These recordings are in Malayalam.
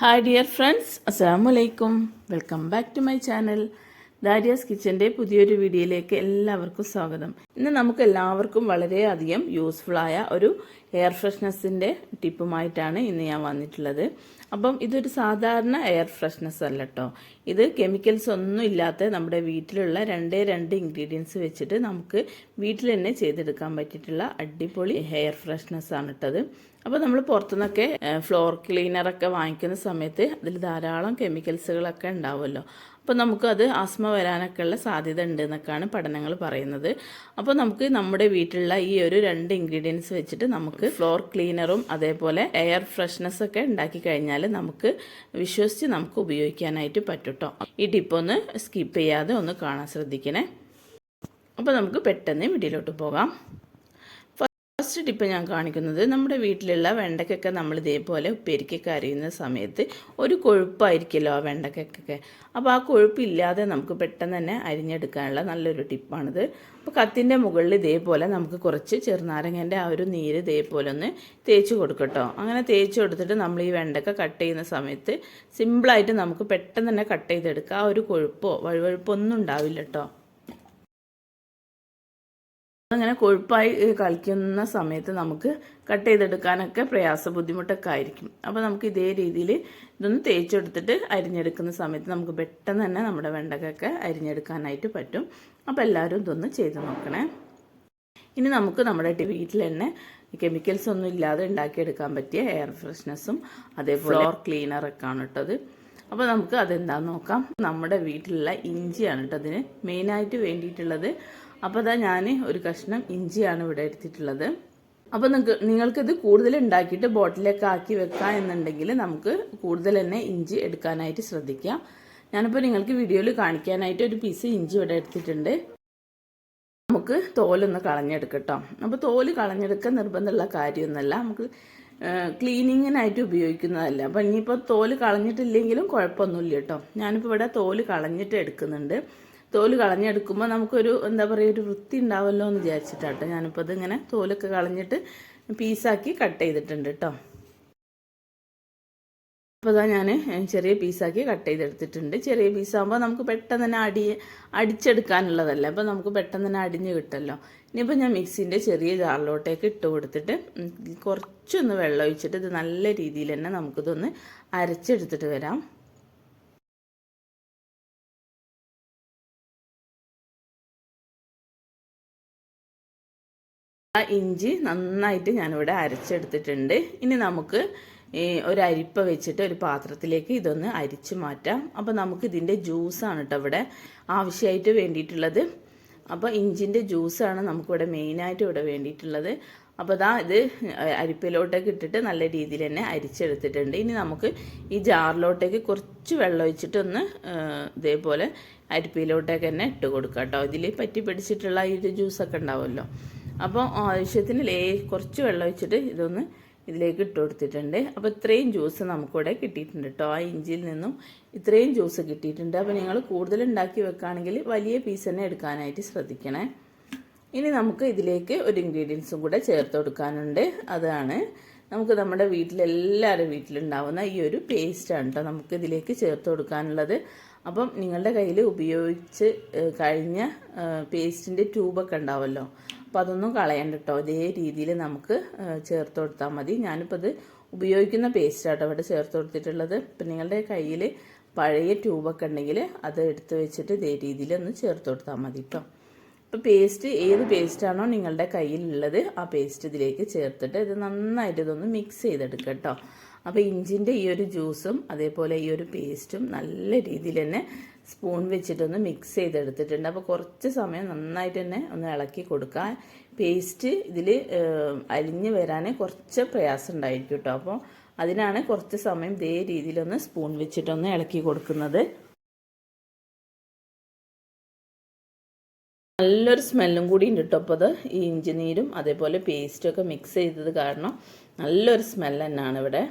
ഹായ് ഡിയർ ഫ്രണ്ട്സ് അസ്സാം വലൈക്കും welcome back to my channel Dariya's കിച്ചന്റെ പുതിയൊരു വീഡിയോയിലേക്ക് എല്ലാവർക്കും സ്വാഗതം. ഇന്ന് നമുക്ക് എല്ലാവർക്കും വളരെയധികം യൂസ്ഫുൾ ആയ ഒരു എയർ ഫ്രഷ്നെസ്സിന്റെ ടിപ്പുമായിട്ടാണ് ഇന്ന് ഞാൻ വന്നിട്ടുള്ളത്. അപ്പം ഇതൊരു സാധാരണ എയർ ഫ്രഷ്നസ് അല്ല കേട്ടോ ഇത് കെമിക്കൽസ് ഒന്നും ഇല്ലാത്ത നമ്മുടെ വീട്ടിലുള്ള രണ്ടേ രണ്ട് ഇൻഗ്രീഡിയൻസ് വെച്ചിട്ട് നമുക്ക് വീട്ടിൽ തന്നെ ചെയ്തെടുക്കാൻ പറ്റിയിട്ടുള്ള അടിപൊളി ഹെയർ ഫ്രഷ്നസ് ആണ് ഇട്ടത് അപ്പോൾ നമ്മൾ പുറത്തുനിന്നൊക്കെ ഫ്ലോർ ക്ലീനറൊക്കെ വാങ്ങിക്കുന്ന സമയത്ത് അതിൽ ധാരാളം കെമിക്കൽസുകളൊക്കെ ഉണ്ടാവുമല്ലോ. അപ്പോൾ നമുക്കത് ആസ്മ വരാനൊക്കെ ഉള്ള സാധ്യത ഉണ്ട് എന്നൊക്കെയാണ് പഠനങ്ങൾ പറയുന്നത്. അപ്പോൾ നമുക്ക് നമ്മുടെ വീട്ടിലുള്ള ഈ ഒരു രണ്ട് ഇൻഗ്രീഡിയൻസ് വെച്ചിട്ട് നമുക്ക് ഫ്ലോർ ക്ലീനറും അതേപോലെ എയർ ഫ്രഷ്നസ് ഒക്കെ ഉണ്ടാക്കി കഴിഞ്ഞാൽ നമുക്ക് വിശ്വസിച്ച് നമുക്ക് ഉപയോഗിക്കാനായിട്ട് പറ്റും കേട്ടോ ഈ ടിപ്പ് ഒന്ന് സ്കിപ്പ് ചെയ്യാതെ ഒന്ന് കാണാൻ ശ്രദ്ധിക്കണേ. അപ്പോൾ നമുക്ക് പെട്ടെന്ന് മിഡിലോട്ട് പോകാം. ഫസ്റ്റ് ടിപ്പ് ഞാൻ കാണിക്കുന്നത് നമ്മുടെ വീട്ടിലുള്ള വെണ്ടയ്ക്കൊക്കെ നമ്മൾ ഇതേപോലെ ഉപ്പേരിക്കൊക്കെ അരിയുന്ന സമയത്ത് ഒരു കൊഴുപ്പായിരിക്കുമല്ലോ ആ വെണ്ടയ്ക്കൊക്കെ. അപ്പോൾ ആ കൊഴുപ്പില്ലാതെ നമുക്ക് പെട്ടെന്ന് തന്നെ അരിഞ്ഞെടുക്കാനുള്ള നല്ലൊരു ടിപ്പാണിത്. അപ്പോൾ കത്തിന്റെ മുകളിൽ ഇതേപോലെ നമുക്ക് കുറച്ച് ചെറുനാരങ്ങേന്റെ ആ ഒരു നീര് ഇതേപോലെ ഒന്ന് തേച്ച് കൊടുക്കട്ടോ അങ്ങനെ തേച്ച് കൊടുത്തിട്ട് നമ്മൾ ഈ വെണ്ടക്ക കട്ട് ചെയ്യുന്ന സമയത്ത് സിമ്പിളായിട്ട് നമുക്ക് പെട്ടെന്ന് തന്നെ കട്ട് ചെയ്തെടുക്കാം. ആ ഒരു കൊഴുപ്പോ വഴുവഴുപ്പോ ഒന്നും ഉണ്ടാവില്ല കേട്ടോ. അങ്ങനെ കൊഴുപ്പായി കളിക്കുന്ന സമയത്ത് നമുക്ക് കട്ട് ചെയ്തെടുക്കാനൊക്കെ പ്രയാസ ബുദ്ധിമുട്ടൊക്കെ ആയിരിക്കും. അപ്പോൾ നമുക്ക് ഇതേ രീതിയിൽ ഇതൊന്ന് തേച്ചെടുത്തിട്ട് അരിഞ്ഞെടുക്കുന്ന സമയത്ത് നമുക്ക് പെട്ടെന്ന് തന്നെ നമ്മുടെ വെണ്ടക്കൊക്കെ അരിഞ്ഞെടുക്കാനായിട്ട് പറ്റും. അപ്പോൾ എല്ലാവരും ഇതൊന്ന് ചെയ്ത് നോക്കണേ. ഇനി നമുക്ക് നമ്മുടെ വീട്ടിൽ തന്നെ കെമിക്കൽസ് ഒന്നും ഇല്ലാതെ ഉണ്ടാക്കിയെടുക്കാൻ പറ്റിയ എയർ ഫ്രഷ്നെസ്സും അതേ ഫ്ലോർ ക്ലീനറൊക്കെ ആണ് കേട്ടത് അപ്പോൾ നമുക്ക് അതെന്താണെന്ന് നോക്കാം. നമ്മുടെ വീട്ടിലുള്ള ഇഞ്ചിയാണ് കേട്ടോ അതിന് മെയിനായിട്ട് വേണ്ടിയിട്ടുള്ളത്. അപ്പോൾ അതാ ഞാൻ ഒരു കഷ്ണം ഇഞ്ചിയാണ് ഇവിടെ എടുത്തിട്ടുള്ളത്. അപ്പോൾ നിങ്ങൾക്ക് നിങ്ങൾക്കിത് കൂടുതൽ ഉണ്ടാക്കിയിട്ട് ബോട്ടിലേക്ക് ആക്കി വെക്കാം എന്നുണ്ടെങ്കിൽ നമുക്ക് കൂടുതൽ തന്നെ ഇഞ്ചി എടുക്കാനായിട്ട് ശ്രദ്ധിക്കാം. ഞാനിപ്പോൾ നിങ്ങൾക്ക് വീഡിയോയിൽ കാണിക്കാനായിട്ട് ഒരു പീസ് ഇഞ്ചി ഇവിടെ എടുത്തിട്ടുണ്ട്. നമുക്ക് തോലൊന്ന് കളഞ്ഞെടുക്കട്ടോ. അപ്പോൾ തോൽ കളഞ്ഞെടുക്കാൻ നിർബന്ധമുള്ള കാര്യമൊന്നുമല്ല. നമുക്ക് ക്ലീനിങ്ങിനായിട്ട് ഉപയോഗിക്കുന്നതല്ല. അപ്പം ഇനിയിപ്പോൾ തോൽ കളഞ്ഞിട്ടില്ലെങ്കിലും കുഴപ്പമൊന്നുമില്ല കേട്ടോ. ഞാനിപ്പോൾ ഇവിടെ തോൽ കളഞ്ഞിട്ട് എടുക്കുന്നുണ്ട്. തോൽ കളഞ്ഞെടുക്കുമ്പോൾ നമുക്കൊരു എന്താ പറയുക ഒരു വൃത്തി ഉണ്ടാവല്ലോ എന്ന് വിചാരിച്ചിട്ടാട്ടോ ഞാനിപ്പോൾ ഇതിങ്ങനെ തോലൊക്കെ കളഞ്ഞിട്ട് പീസാക്കി കട്ട് ചെയ്തിട്ടുണ്ട് കേട്ടോ അപ്പോൾ അതാ ഞാൻ ചെറിയ പീസാക്കി കട്ട് ചെയ്തെടുത്തിട്ടുണ്ട്. ചെറിയ പീസാകുമ്പോൾ നമുക്ക് പെട്ടെന്ന് തന്നെ അടി അടിച്ചെടുക്കാനുള്ളതല്ല. അപ്പോൾ നമുക്ക് പെട്ടെന്ന് തന്നെ അടിഞ്ഞ് കിട്ടുമല്ലോ ഇനിയിപ്പോൾ ഞാൻ മിക്സിന്റെ ചെറിയ ജാറിലോട്ടേക്ക് ഇട്ട് കൊടുത്തിട്ട് കുറച്ചൊന്ന് വെള്ളം ഒഴിച്ചിട്ട് ഇത് നല്ല രീതിയിൽ തന്നെ നമുക്കിതൊന്ന് അരച്ചെടുത്തിട്ട് വരാം. ഇഞ്ചി നന്നായിട്ട് ഞാനിവിടെ അരച്ചെടുത്തിട്ടുണ്ട്. ഇനി നമുക്ക് ഒരു അരിപ്പ വെച്ചിട്ട് ഒരു പാത്രത്തിലേക്ക് ഇതൊന്ന് അരിച്ചു മാറ്റാം. അപ്പോൾ നമുക്ക് ഇതിന്റെ ജ്യൂസാണ് കേട്ടോ ഇവിടെ ആവശ്യമായിട്ട് വേണ്ടിയിട്ടുള്ളത്. അപ്പോൾ ഇഞ്ചിന്റെ ജ്യൂസാണ് നമുക്കിവിടെ മെയിനായിട്ട് ഇവിടെ വേണ്ടിയിട്ടുള്ളത്. അപ്പോൾ ഇതാ ഇത് അരിപ്പിലോട്ടേക്ക് ഇട്ടിട്ട് നല്ല രീതിയിൽ തന്നെ അരിച്ചെടുത്തിട്ടുണ്ട്. ഇനി നമുക്ക് ഈ ജാറിലോട്ടേക്ക് കുറച്ച് വെള്ളം ഒഴിച്ചിട്ടൊന്ന് ഇതേപോലെ അരിപ്പിലോട്ടേക്ക് തന്നെ ഇട്ട് കൊടുക്കാം കേട്ടോ ഇതിൽ പറ്റി പിടിച്ചിട്ടുള്ള ഈ ജ്യൂസൊക്കെ ഉണ്ടാവുമല്ലോ. അപ്പോൾ ആവശ്യത്തിന് ലേ കുറച്ച് വെള്ളം വെച്ചിട്ട് ഇതൊന്ന് ഇതിലേക്ക് ഇട്ട് കൊടുത്തിട്ടുണ്ട്. അപ്പോൾ ഇത്രയും ജ്യൂസ് നമുക്കിവിടെ കിട്ടിയിട്ടുണ്ട് കേട്ടോ ആ ഇഞ്ചിയിൽ നിന്നും ഇത്രയും ജ്യൂസ് കിട്ടിയിട്ടുണ്ട്. അപ്പോൾ നിങ്ങൾ കൂടുതൽ ഉണ്ടാക്കി വെക്കുകയാണെങ്കിൽ വലിയ പീസ് തന്നെ എടുക്കാനായിട്ട് ശ്രദ്ധിക്കണേ. ഇനി നമുക്ക് ഇതിലേക്ക് ഒരു ഇൻഗ്രീഡിയൻസും കൂടെ ചേർത്ത് കൊടുക്കാനുണ്ട്. അതാണ് നമുക്ക് നമ്മുടെ വീട്ടിലെല്ലാവരും വീട്ടിലുണ്ടാവുന്ന ഈ ഒരു പേസ്റ്റാണ് കേട്ടോ നമുക്ക് ഇതിലേക്ക് ചേർത്ത് കൊടുക്കാനുള്ളത്. അപ്പം നിങ്ങളുടെ കയ്യിൽ ഉപയോഗിച്ച് കഴിഞ്ഞ പേസ്റ്റിന്റെ ട്യൂബൊക്കെ ഉണ്ടാവുമല്ലോ അപ്പോൾ അതൊന്നും കളയണ്ട കേട്ടോ ഇതേ രീതിയിൽ നമുക്ക് ചേർത്ത് കൊടുത്താൽ മതി. ഞാനിപ്പോൾ ഇത് ഉപയോഗിക്കുന്ന പേസ്റ്റാട്ടോ ഇവിടെ ചേർത്ത് കൊടുത്തിട്ടുള്ളത്. ഇപ്പം നിങ്ങളുടെ കയ്യിൽ പഴയ ട്യൂബൊക്കെ ഉണ്ടെങ്കിൽ അത് എടുത്ത് വെച്ചിട്ട് ഇതേ രീതിയിൽ ഒന്ന് ചേർത്ത് കൊടുത്താൽ മതി കേട്ടോ ഇപ്പോൾ പേസ്റ്റ് ഏത് പേസ്റ്റാണോ നിങ്ങളുടെ കയ്യിലുള്ളത് ആ പേസ്റ്റ് ഇതിലേക്ക് ചേർത്തിട്ട് ഇത് നന്നായിട്ട് ഇതൊന്ന് മിക്സ് ചെയ്തെടുക്കുക കേട്ടോ അപ്പോൾ ഇഞ്ചിന്റെ ഈ ഒരു ജ്യൂസും അതേപോലെ ഈ ഒരു പേസ്റ്റും നല്ല രീതിയിൽ തന്നെ സ്പൂൺ വെച്ചിട്ടൊന്ന് മിക്സ് ചെയ്തെടുത്തിട്ടുണ്ട്. അപ്പോൾ കുറച്ച് സമയം നന്നായിട്ട് തന്നെ ഒന്ന് ഇളക്കി കൊടുക്കുക. പേസ്റ്റ് ഇതിൽ അലിഞ്ഞ് വരാൻ കുറച്ച് പ്രയാസം ഉണ്ടായിരിക്കും കേട്ടോ അപ്പോൾ അതിനാണ് കുറച്ച് സമയം ഇതേ രീതിയിലൊന്ന് സ്പൂൺ വെച്ചിട്ടൊന്ന് ഇളക്കി കൊടുക്കുന്നത്. നല്ലൊരു സ്മെല്ലും കൂടി ഉണ്ട് കേട്ടോ അപ്പോൾ അത് ഈ ഇഞ്ചി നീരും അതേപോലെ പേസ്റ്റൊക്കെ മിക്സ് ചെയ്തത് കാരണം നല്ലൊരു സ്മെല്ല് തന്നെയാണ് ഇവിടെ.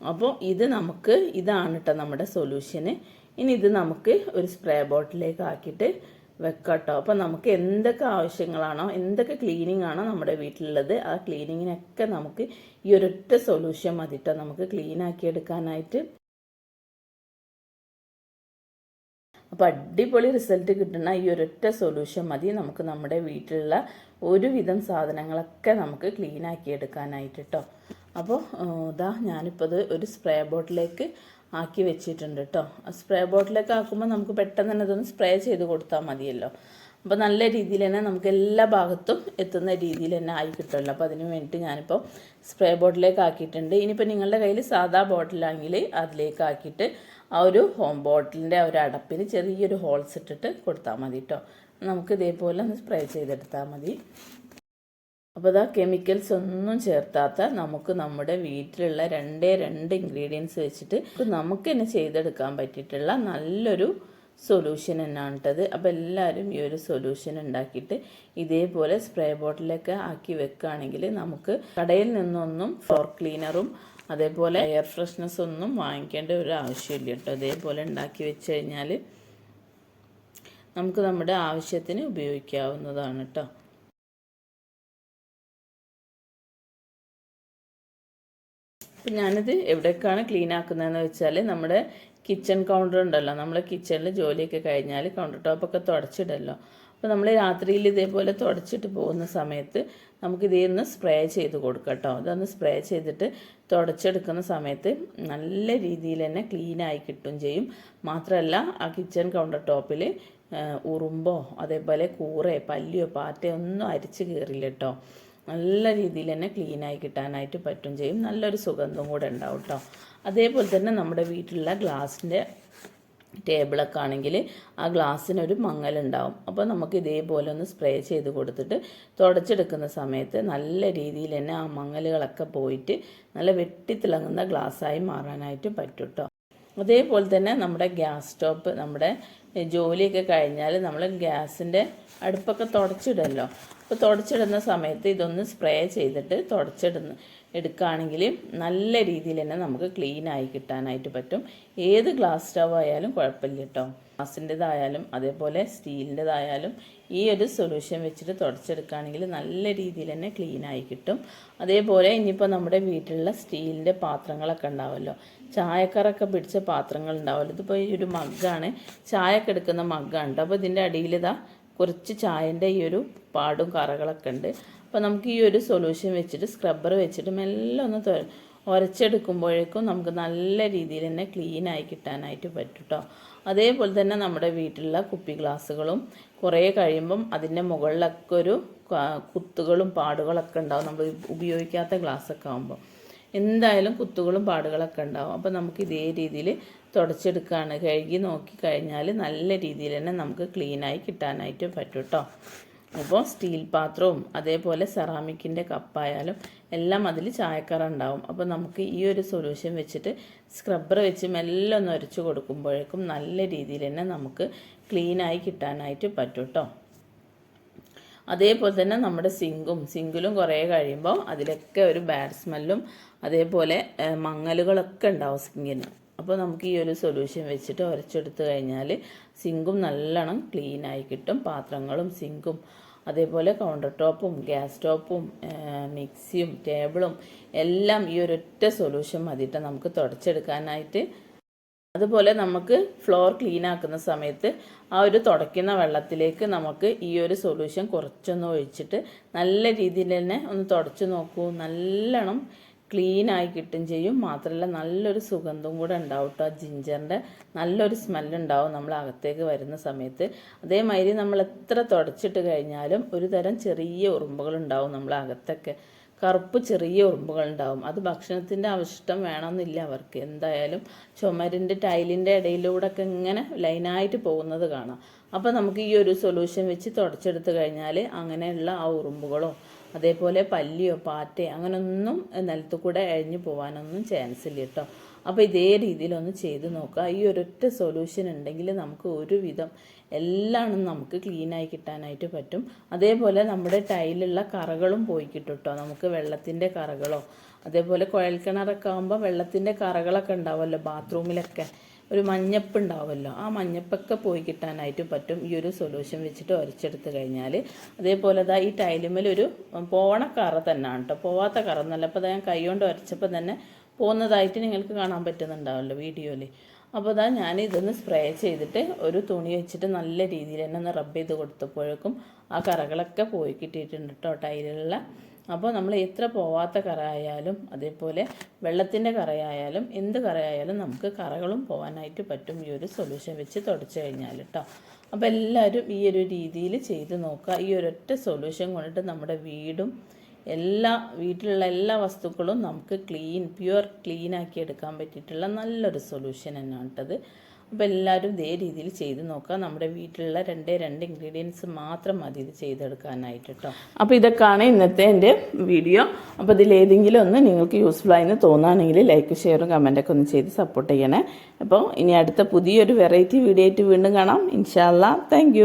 അപ്പോൾ ഇത് നമുക്ക് ഇതാണ് കേട്ടോ നമ്മുടെ സൊല്യൂഷന് ഇനി ഇത് നമുക്ക് ഒരു സ്പ്രേ ബോട്ടിലേക്ക് ആക്കിയിട്ട് വെക്കാം കേട്ടോ അപ്പോൾ നമുക്ക് എന്തൊക്കെ ആവശ്യങ്ങളാണോ എന്തൊക്കെ ക്ലീനിങ് ആണോ നമ്മുടെ വീട്ടിലുള്ളത് ആ ക്ലീനിങ്ങിനൊക്കെ നമുക്ക് ഈ ഒരൊറ്റ സൊല്യൂഷൻ മതി കേട്ടോ നമുക്ക് ക്ലീൻ ആക്കി എടുക്കാനായിട്ട്. അപ്പോൾ അടിപൊളി റിസൾട്ട് കിട്ടുന്ന ഈ ഒരൊറ്റ സൊല്യൂഷൻ മതി നമുക്ക് നമ്മുടെ വീട്ടിലുള്ള ഒരുവിധം സാധനങ്ങളൊക്കെ നമുക്ക് ക്ലീൻ ആക്കി എടുക്കാനായിട്ട് കേട്ടോ അപ്പോൾ ഇതാ ഞാനിപ്പോൾ ഇത് ഒരു സ്പ്രേ ബോട്ടിലേക്ക് ആക്കി വെച്ചിട്ടുണ്ട് കേട്ടോ സ്പ്രേ ബോട്ടിലേക്ക് ആക്കുമ്പോൾ നമുക്ക് പെട്ടെന്ന് തന്നെ ഇതൊന്ന് സ്പ്രേ ചെയ്ത് കൊടുത്താൽ മതിയല്ലോ. അപ്പോൾ നല്ല രീതിയിൽ തന്നെ നമുക്ക് എല്ലാ ഭാഗത്തും എത്തുന്ന രീതിയിൽ തന്നെ ആയി കിട്ടുമല്ലോ. അപ്പോൾ അതിന് വേണ്ടിയിട്ട് ഞാനിപ്പോൾ സ്പ്രേ ബോട്ടിലേക്ക് ആക്കിയിട്ടുണ്ട്. ഇനിയിപ്പോൾ നിങ്ങളുടെ കയ്യിൽ സാധാ ബോട്ടിലാണെങ്കിൽ അതിലേക്ക് ആക്കിയിട്ട് ആ ഒരു ഹോം ബോട്ടിലിന്റെ ആ ഒരു അടപ്പിന് ചെറിയൊരു ഹോൾസ് ഇട്ടിട്ട് കൊടുത്താൽ മതി കേട്ടോ നമുക്ക് ഇതേപോലെ ഒന്ന് സ്പ്രേ ചെയ്തെടുത്താൽ മതി. അപ്പോൾ ഇതാ കെമിക്കൽസ് ഒന്നും ചേർത്താത്ത നമുക്ക് നമ്മുടെ വീട്ടിലുള്ള രണ്ടേ രണ്ട് ഇൻഗ്രീഡിയൻസ് വെച്ചിട്ട് നമുക്ക് തന്നെ ചെയ്തെടുക്കാൻ പറ്റിയിട്ടുള്ള നല്ലൊരു സൊല്യൂഷൻ തന്നെയാണ് കേട്ടത് അപ്പോൾ എല്ലാവരും ഈ ഒരു സൊല്യൂഷൻ ഉണ്ടാക്കിയിട്ട് ഇതേപോലെ സ്പ്രേ ബോട്ടിലൊക്കെ ആക്കി വെക്കുകയാണെങ്കിൽ നമുക്ക് കടയിൽ നിന്നൊന്നും ഫ്ലോർ ക്ലീനറും അതേപോലെ എയർ ഫ്രഷ്നസ് ഒന്നും വാങ്ങിക്കേണ്ട ഒരു ആവശ്യമില്ല കേട്ടോ. അതേപോലെ ഉണ്ടാക്കി വെച്ച് കഴിഞ്ഞാൽ നമുക്ക് നമ്മുടെ ആവശ്യത്തിന് ഉപയോഗിക്കാവുന്നതാണ് കേട്ടോ. അപ്പം ഞാനിത് എവിടേക്കാണ് ക്ലീൻ ആക്കുന്നതെന്ന് വെച്ചാൽ നമ്മുടെ കിച്ചൺ കൗണ്ടർ ഉണ്ടല്ലോ. നമ്മൾ കിച്ചണിൽ ജോലിയൊക്കെ കഴിഞ്ഞാൽ കൗണ്ടർ ടോപ്പൊക്കെ തുടച്ചിടല്ലോ. അപ്പോൾ നമ്മൾ രാത്രിയിൽ ഇതേപോലെ തുടച്ചിട്ട് പോകുന്ന സമയത്ത് നമുക്ക് ഇതേ ഒന്ന് സ്പ്രേ ചെയ്ത് കൊടുക്കാം കേട്ടോ ഇതൊന്ന് സ്പ്രേ ചെയ്തിട്ട് തുടച്ചെടുക്കുന്ന സമയത്ത് നല്ല രീതിയിൽ തന്നെ ക്ലീനായി കിട്ടും ചെയ്യും. മാത്രമല്ല ആ കിച്ചൺ കൗണ്ടർ ടോപ്പിൽ ഉറുമ്പോ അതേപോലെ കൂറയോ പല്ലിയോ പാറ്റയോ ഒന്നും അരിച്ച് കയറില്ല കേട്ടോ നല്ല രീതിയിൽ തന്നെ ക്ലീനായി കിട്ടാനായിട്ട് പറ്റും ചെയ്യും. നല്ലൊരു സുഗന്ധം കൂടെ ഉണ്ടാവും കേട്ടോ അതേപോലെ തന്നെ നമ്മുടെ വീട്ടിലുള്ള ഗ്ലാസിന്റെ ടേബിളൊക്കെ ആണെങ്കിൽ ആ ഗ്ലാസ്സിനൊരു മങ്ങലുണ്ടാവും അപ്പോൾ നമുക്ക് ഇതേപോലെ ഒന്ന് സ്പ്രേ ചെയ്ത് കൊടുത്തിട്ട് തുടച്ചെടുക്കുന്ന സമയത്ത് നല്ല രീതിയിൽ തന്നെ ആ മങ്ങലുകളൊക്കെ പോയിട്ട് നല്ല വെട്ടിത്തിളങ്ങുന്ന ഗ്ലാസ്സായി മാറാനായിട്ട് പറ്റും കേട്ടോ അതേപോലെ തന്നെ നമ്മുടെ ഗ്യാസ് സ്റ്റോപ്പ് നമ്മുടെ ജോലിയൊക്കെ കഴിഞ്ഞാൽ നമ്മൾ ഗ്യാസിന്റെ അടുപ്പൊക്കെ തുടച്ചിടല്ലോ. അപ്പോൾ തുടച്ചിടുന്ന സമയത്ത് ഇതൊന്ന് സ്പ്രേ ചെയ്തിട്ട് തുടച്ചിടുന്ന എടുക്കുകയാണെങ്കിൽ നല്ല രീതിയിൽ തന്നെ നമുക്ക് ക്ലീൻ ആയി കിട്ടാനായിട്ട് പറ്റും. ഏത് ഗ്ലാസ് സ്റ്റവ് ആയാലും കുഴപ്പമില്ല കേട്ടോ. ഗ്ലാസിന്റെതായാലും അതേപോലെ സ്റ്റീലിന്റെതായാലും ഈ ഒരു സൊല്യൂഷൻ വെച്ചിട്ട് തുടച്ചെടുക്കുകയാണെങ്കിൽ നല്ല രീതിയിൽ തന്നെ ക്ലീൻ ആയി കിട്ടും. അതേപോലെ ഇനിയിപ്പോൾ നമ്മുടെ വീട്ടിലുള്ള സ്റ്റീലിന്റെ പാത്രങ്ങളൊക്കെ ഉണ്ടാവുമല്ലോ ചായക്കറൊക്കെ പിടിച്ച പാത്രങ്ങൾ ഉണ്ടാവുമല്ലോ ഇതിപ്പോൾ ഈ ഒരു മഗ്ഗാണ്. ചായയൊക്കെ എടുക്കുന്ന മഗ്ഗാണ് അപ്പോൾ ഇതിന്റെ അടിയിൽ ഇതാ കുറച്ച് ചായന്റെ ഈ ഒരു പാടും കറകളൊക്കെ ഉണ്ട്. അപ്പോൾ നമുക്ക് ഈ ഒരു സൊല്യൂഷൻ വെച്ചിട്ട് സ്ക്രബ്ബർ വെച്ചിട്ട് മെല്ലെ ഒന്ന് ഉരച്ചെടുക്കുമ്പോഴേക്കും നമുക്ക് നല്ല രീതിയിൽ തന്നെ ക്ലീൻ ആയി കിട്ടാനായിട്ട് പറ്റും കേട്ടോ അതേപോലെ തന്നെ നമ്മുടെ വീട്ടിലുള്ള കുപ്പി ഗ്ലാസ്സുകളും കുറേ കഴിയുമ്പം അതിന്റെ മുകളിലൊക്കെ ഒരു കുത്തുകളും പാടുകളൊക്കെ ഉണ്ടാവും. നമ്മൾ ഉപയോഗിക്കാത്ത ഗ്ലാസ്സൊക്കെ ആകുമ്പോൾ എന്തായാലും കുത്തുകളും പാടുകളൊക്കെ ഉണ്ടാവും. അപ്പോൾ നമുക്ക് ഇതേ രീതിയിൽ തുടച്ചെടുക്കുകയാണ് കഴുകി നോക്കി കഴിഞ്ഞാൽ നല്ല രീതിയിൽ തന്നെ നമുക്ക് ക്ലീനായി കിട്ടാനായിട്ട് പറ്റും കേട്ടോ അപ്പോൾ സ്റ്റീൽ പാത്രവും അതേപോലെ സെറാമിക്കിന്റെ കപ്പായാലും എല്ലാം അതിൽ ചായക്കറ ഉണ്ടാവും. അപ്പോൾ നമുക്ക് ഈ ഒരു സൊല്യൂഷൻ വെച്ചിട്ട് സ്ക്രബ്ബർ വെച്ച് മെല്ലെ ഒന്ന് ഉരച്ച് കൊടുക്കുമ്പോഴേക്കും നല്ല രീതിയിൽ തന്നെ നമുക്ക് ക്ലീനായി കിട്ടാനായിട്ട് പറ്റും കേട്ടോ അതേപോലെ തന്നെ നമ്മുടെ സിങ്കും സിങ്കിലും കുറേ കഴിയുമ്പോൾ അതിലൊക്കെ ഒരു ബാഡ് സ്മെല്ലും അതേപോലെ മങ്ങലുകളൊക്കെ ഉണ്ടാവും സിങ്കിന് അപ്പോൾ നമുക്ക് ഈ ഒരു സൊല്യൂഷൻ വെച്ചിട്ട് ഉരച്ചെടുത്ത് കഴിഞ്ഞാൽ സിങ്കും നല്ലോണം ക്ലീൻ ആയി കിട്ടും. പാത്രങ്ങളും സിങ്കും അതേപോലെ കൗണ്ടർ ടോപ്പും ഗ്യാസ് ടോപ്പും മിക്സിയും ടേബിളും എല്ലാം ഈ ഒരൊറ്റ സൊല്യൂഷൻ മതിയിട്ട് നമുക്ക് തുടച്ചെടുക്കാനായിട്ട് അതുപോലെ നമുക്ക് ഫ്ലോർ ക്ലീൻ ആക്കുന്ന സമയത്ത് ആ ഒരു തുടയ്ക്കുന്ന വെള്ളത്തിലേക്ക് നമുക്ക് ഈ ഒരു സൊല്യൂഷൻ കുറച്ചൊന്ന് ഒഴിച്ചിട്ട് നല്ല രീതിയിൽ തന്നെ ഒന്ന് തുടച്ചു നോക്കൂ. നല്ലോണം ക്ലീൻ ആയി കിട്ടും ചെയ്യും. മാത്രമല്ല നല്ലൊരു സുഗന്ധം കൂടെ ഉണ്ടാവും കേട്ടോ ജിഞ്ചറിന്റെ നല്ലൊരു സ്മെല്ലുണ്ടാവും നമ്മൾ അകത്തേക്ക് വരുന്ന സമയത്ത്. അതേമാതിരി നമ്മൾ എത്ര തുടച്ചിട്ട് കഴിഞ്ഞാലും ഒരു തരം ചെറിയ ഉറുമ്പുകൾ ഉണ്ടാവും നമ്മൾ അകത്തൊക്കെ. കറുപ്പ് ചെറിയ ഉറുമ്പുകൾ ഉണ്ടാവും അത് ഭക്ഷണത്തിന്റെ അവശിഷ്ടം വേണമെന്നില്ല അവർക്ക്. എന്തായാലും ചുമരിന്റെ ടൈലിന്റെ ഇടയിലൂടെ ഒക്കെ ഇങ്ങനെ ലൈനായിട്ട് പോകുന്നത് കാണാം. അപ്പോൾ നമുക്ക് ഈ ഒരു സൊല്യൂഷൻ വെച്ച് തുടച്ചെടുത്ത് കഴിഞ്ഞാൽ അങ്ങനെയുള്ള ആ ഉറുമ്പുകളോ അതേപോലെ പല്ലിയോ പാറ്റയോ അങ്ങനൊന്നും നിലത്ത് കൂടെ പോകാനൊന്നും ചാൻസ് ഇല്ല കേട്ടോ അപ്പോൾ ഇതേ രീതിയിലൊന്ന് ചെയ്ത് നോക്കുക. ഈ ഒരൊറ്റ സൊല്യൂഷൻ ഉണ്ടെങ്കിൽ നമുക്ക് ഒരുവിധം എല്ലാം നമുക്ക് ക്ലീനായി കിട്ടാനായിട്ട് പറ്റും. അതേപോലെ നമ്മുടെ ടൈലുള്ള കറകളും പോയി കിട്ടും കേട്ടോ നമുക്ക് വെള്ളത്തിന്റെ കറകളോ അതേപോലെ കുഴൽക്കിണറൊക്കെ ആകുമ്പോൾ വെള്ളത്തിന്റെ കറകളൊക്കെ ഉണ്ടാവുമല്ലോ ബാത്റൂമിലൊക്കെ. ഒരു മഞ്ഞപ്പ് ഉണ്ടാവുമല്ലോ. ആ മഞ്ഞപ്പൊക്കെ പോയി കിട്ടാനായിട്ട് പറ്റും ഈ ഒരു സൊല്യൂഷൻ വെച്ചിട്ട് ഒരച്ചെടുത്ത് കഴിഞ്ഞാൽ അതേപോലെ അതാ ഈ ടൈലുമേൽ ഒരു കറ തന്നെയാണ് കേട്ടോ പോവാത്ത കറ എന്നല്ല. അപ്പോൾ ഞാൻ കൈ കൊണ്ട് ഒരച്ചപ്പോൾ തന്നെ പോകുന്നതായിട്ട് നിങ്ങൾക്ക് കാണാൻ പറ്റുന്നുണ്ടാവല്ലോ വീഡിയോയിൽ. അപ്പോൾ അതാ ഞാൻ ഇതൊന്ന് സ്പ്രേ ചെയ്തിട്ട് ഒരു തുണി വെച്ചിട്ട് നല്ല രീതിയിൽ തന്നെ ഒന്ന് റബ്ബ് ചെയ്ത് കൊടുത്തപ്പോഴേക്കും ആ കറകളൊക്കെ പോയി കിട്ടിയിട്ടുണ്ട് കേട്ടോ ടൈലുള്ള അപ്പോൾ നമ്മൾ എത്ര പോവാത്ത കറയായാലും അതേപോലെ വെള്ളത്തിന്റെ കറയായാലും എന്ത് കറയായാലും നമുക്ക് കറകളും പോകാനായിട്ട് പറ്റും ഈ ഒരു സൊല്യൂഷൻ വെച്ച് തുടച്ചു കഴിഞ്ഞാൽ കേട്ടോ. അപ്പോൾ എല്ലാവരും ഈ ഒരു രീതിയിൽ ചെയ്ത് നോക്കുക. ഈ ഒരൊറ്റ സൊല്യൂഷൻ കൊണ്ടിട്ട് നമ്മുടെ വീടും എല്ലാ വീട്ടിലുള്ള എല്ലാ വസ്തുക്കളും നമുക്ക് ക്ലീൻ പ്യുവർ ക്ലീൻ ആക്കി എടുക്കാൻ പറ്റിയിട്ടുള്ള നല്ലൊരു സൊല്യൂഷൻ തന്നെയാണ് കേട്ടത് അപ്പോൾ എല്ലാവരും ഇതേ രീതിയിൽ ചെയ്ത് നോക്കുക. നമ്മുടെ വീട്ടിലുള്ള രണ്ടേ രണ്ട് ഇൻഗ്രീഡിയൻസ് മാത്രം മതി ഇത് ചെയ്തെടുക്കാനായിട്ട് കേട്ടോ അപ്പോൾ ഇതൊക്കെയാണ് ഇന്നത്തെ എന്റെ വീഡിയോ അപ്പോൾ ഇതിൽ ഏതെങ്കിലും ഒന്ന് നിങ്ങൾക്ക് യൂസ്ഫുൾ ആയെന്ന് തോന്നുകയാണെങ്കിൽ ലൈക്ക് ഷെയറും കമന്റൊക്കെ ഒന്ന് ചെയ്ത് സപ്പോർട്ട് ചെയ്യണേ. അപ്പോൾ ഇനി അടുത്ത പുതിയൊരു വെറൈറ്റി വീഡിയോ ആയിട്ട് വീണ്ടും കാണാം. ഇൻഷാല്ല താങ്ക്